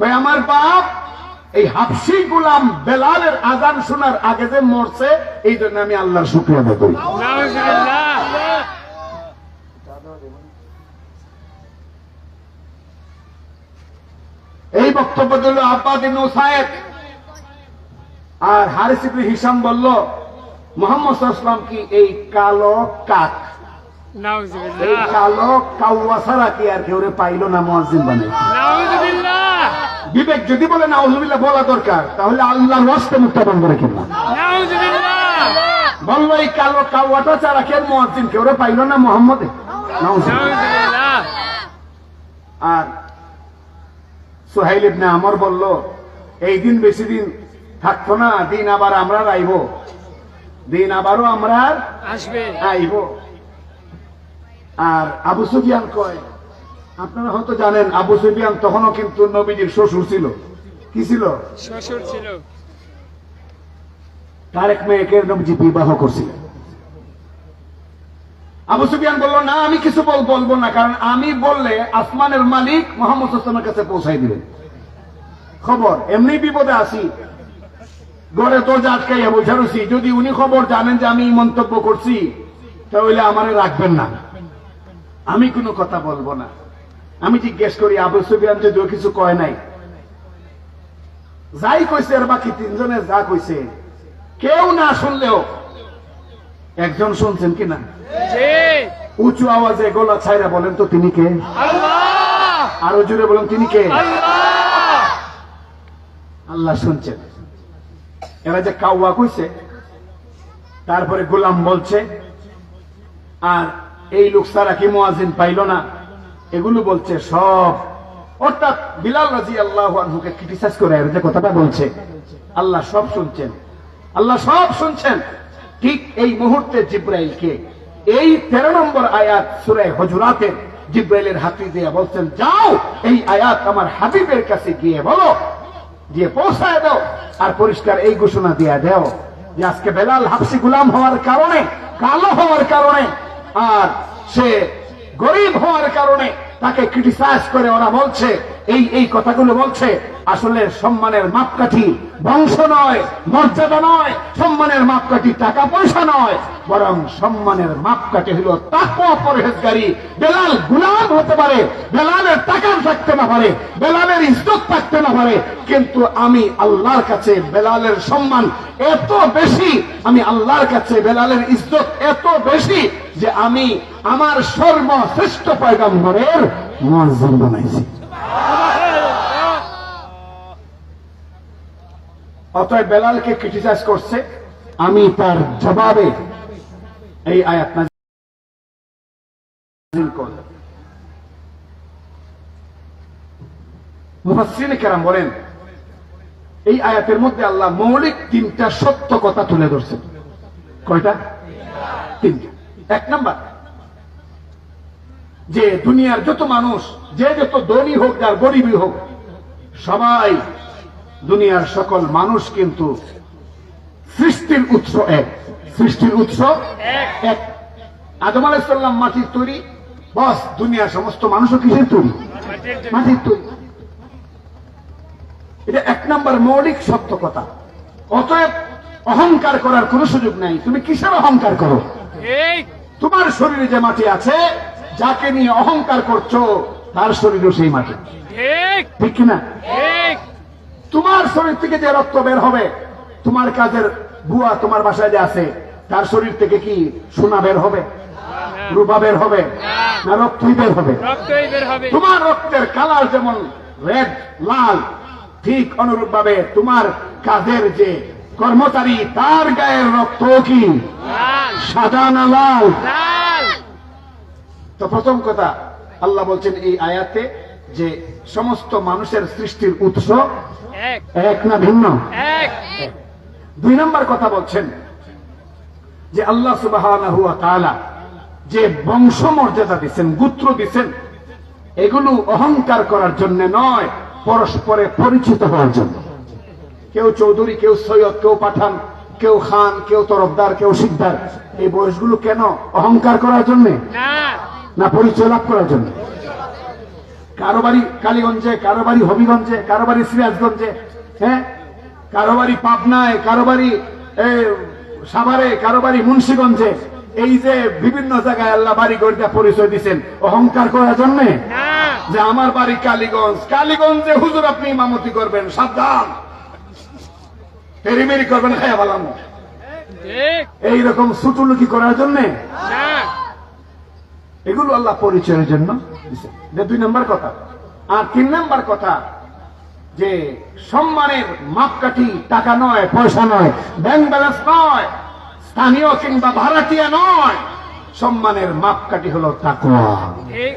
কই আমার বাপ এই হাফসি গুলাম বেলালের আজান শোনার আগে যে মরছে এই জন্য আমি আল্লাহর শুক্রিয়া আদায় করি। এই বক্তব্য দিল আব্বাদিন সাহেব আর হারিস ইবনে হিসাম বলল মোহাম্মদ সাল্লাম কি এই কালো কাক? এই কালো কাউয়া ছাড়া কি আর কেউ রে পাইলো না মুয়াজ্জিন বানাই নাউজুবিল্লাহ বিবেক যদি বলে না আউযুবিল্লাহ বলা দরকার তাহলে আল্লাহর ওয়াস্তে মুক্তা বন্ধ রেখেন না নাউজুবিল্লাহ। বলল এই কালো কাউয়াটা ছাড়া কেউ মুয়াজ্জিন কেউ রে পাইলো না মোহাম্মদে? নাউজুবিল্লাহ। নাউজুবিল্লাহ আর সোহাইল ইবনে আমর বলল এই দিন বেশি দিন থাকতো না দিন আবার আমরা আইব দিন আবারও আমরা আসবে। আইব আর আবু সুফিয়ান কয় আপনারা হয়তো জানেন আবু সুফিয়ান তখনও কিন্তু নবীজির শ্বশুর ছিল। কি ছিল? শ্বশুর ছিল। তারেক মেয়েকে নবীজি বিবাহ করছিলেন। আবু সুফিয়ান বলল না আমি কিছু বল বলব না কারণ আমি বললে আসমানের মালিক মোহাম্মদ হোসেনের কাছে পৌঁছাই দিবেন খবর এমনি বিপদে আসি গড়ে দরজা আটকাইয়া বসে রয়েছি। যদি উনি খবর জানেন যে আমি মন্তব্য করছি তাহলে আমারে রাখবেন না। আমি কোনো কথা বলব না। আমি জিজ্ঞেস করি আবু সুফিয়ান যদিও কিছু কয় নাই। যাই কইছে আর বাকি তিনজনে যা কইছে কেউ না শুনলেও একজন শুনছেন কিনা? উঁচু আওয়াজে গলা ছাইরা বলেন তো তিনি কে? আল্লাহ! আরও জোরে বলেন তিনি কে? আল্লাহ! শুনছেন। এরা যে কাউয়া কইছে তারপরে গোলাম বলছে আর এই লোক সারা কি মোয়াজিন পাইল না? এগুলো বলছে সব। অর্থাৎ বিলাল রাজি আল্লাহ আনহুকে ক্রিটিসাইজ করে যে কথাটা বলছে। আল্লাহ সব শুনছেন। আল্লাহ সব শুনছেন। ঠিক এই মুহূর্তে জিব্রাইলকে এই তেরো নম্বর আয়াত সুরে হজুরাতের জিব্রাইলের হাতি দিয়ে বলছেন, যাও এই আয়াত আমার হাবিবের কাছে গিয়ে বলো। দিয়ে পৌঁছায় দাও আর পরিষ্কার এই ঘোষণা দিয়ে দাও যে আজকে বেলাল হাফসি গুলাম হওয়ার কারণে, কালো হওয়ার কারণে আর সে গরিব হওয়ার কারণে তাকে ক্রিটিসাইজ করে, ওরা বলছে, এই এই কথাগুলো বলছে, আসলে সম্মানের মাপকাঠি বংশ নয়, মর্যাদা নয়, সম্মানের মাপকাঠি টাকা পয়সা নয়, বরং সম্মানের মাপকাঠি হলো তাকওয়া, পরহেজগারি। বেলাল গুলাম হতে পারে, বেলালের টাকা থাকতে না পারে, বেলালের ইজ্জত থাকতে না পারে, কিন্তু আমি আল্লাহর কাছে বেলালের সম্মান এত বেশি, আমি আল্লাহর কাছে বেলালের ইজ্জত এত বেশি যে আমি আমার সর্বশ্রেষ্ঠ পয়গম্বরের মুয়াজ্জিন বানাইছি। অতএব বেলালকে ক্রিটিসাইজ করছে। আমি তার জবাবে এই আয়াত কেরাম বলেন, এই আয়াতের মধ্যে আল্লাহ মৌলিক তিনটা সত্য কথা তুলে ধরছেন। কয়টা? তিনটা। এক নাম্বার। যে দুনিয়ার যত মানুষ, যে যত ধনী হোক আর গরিবই হোক, সবাই দুনিয়ার সকল মানুষ কিন্তু সৃষ্টির উৎস এক। সৃষ্টির উৎস এক। আদম আলাইসাল্লাম মাটির তৈরি। বস, দুনিয়ার সমস্ত মানুষও কিসের তৈরি? মাটির তৈরি। এটা এক নম্বর মৌলিক সত্য কথা। অতএব অহংকার করার কোনো সুযোগ নাই। তুমি কিসের অহংকার করো? তোমার শরীরে যে মাটি আছে যাকে নিয়ে অহংকার করছ তার শরীরও সেই মাটি। ঠিক। কিনা? তোমার শরীর থেকে যে রক্ত বের হবে তোমার কাজের বুয়া তোমার বাসায় যে আছে তার শরীর থেকে কি সোনা বের হবে? রূপা বের হবে? না রক্তই বের হবে? তোমার রক্তের কালার যেমন রেড লাল ঠিক অনুরূপ ভাবে তোমার কাজের যে কর্মচারী তার গায়ের রক্ত কি? সাদা না লাল? তো প্রথম কথা আল্লাহ বলছেন এই আয়াতে যে সমস্ত মানুষের সৃষ্টির উৎস এক। এক না ভিন্ন? দুই নম্বর কথা বলছেন যে আল্লাহ সুবাহ যে বংশ মর্যাদা দিচ্ছেন গুত্র দিচ্ছেন এগুলো অহংকার করার জন্য নয় পরস্পরে পরিচিত হওয়ার জন্য। কেউ চৌধুরী কেউ সৈয়দ কেউ পাঠান কেউ খান কেউ তরফদার কেউ সিকদার এই বয়সগুলো কেন অহংকার করার জন্য? না। পরিচয় লাভ করার জন্য? কারও বাড়ি কালীগঞ্জে কারও বাড়ি হবিগঞ্জে কারও বাড়ি সিরাজগঞ্জে হ্যাঁ? কারও বাড়ি পাবনায় কারও বাড়ি সাভারে কারও বাড়ি মুন্সিগঞ্জে। এই যে বিভিন্ন জায়গায় আল্লাহ বাড়ি করে পরিচয় দিচ্ছেন অহংকার করার জন্যে? যে আমার বাড়ি কালীগঞ্জ। কালীগঞ্জে হুজুর আপনি ইমামতি করবেন সাবধান। পেরিমেরি করবেন খায়া বলাম এইরকম সুটুলুকি করার জন্যে? এগুলো আল্লাহ পরিচয়ের জন্য। দুই নম্বর কথা। আর তিন নম্বর কথা যে সম্মানের মাপকাঠি টাকা নয় পয়সা নয় ব্যাংক ব্যালেন্স নয় স্থানীয় কিংবা ভাড়াটিয়া নয় সম্মানের মাপকাঠি হলো তাকুয়া ঠিক।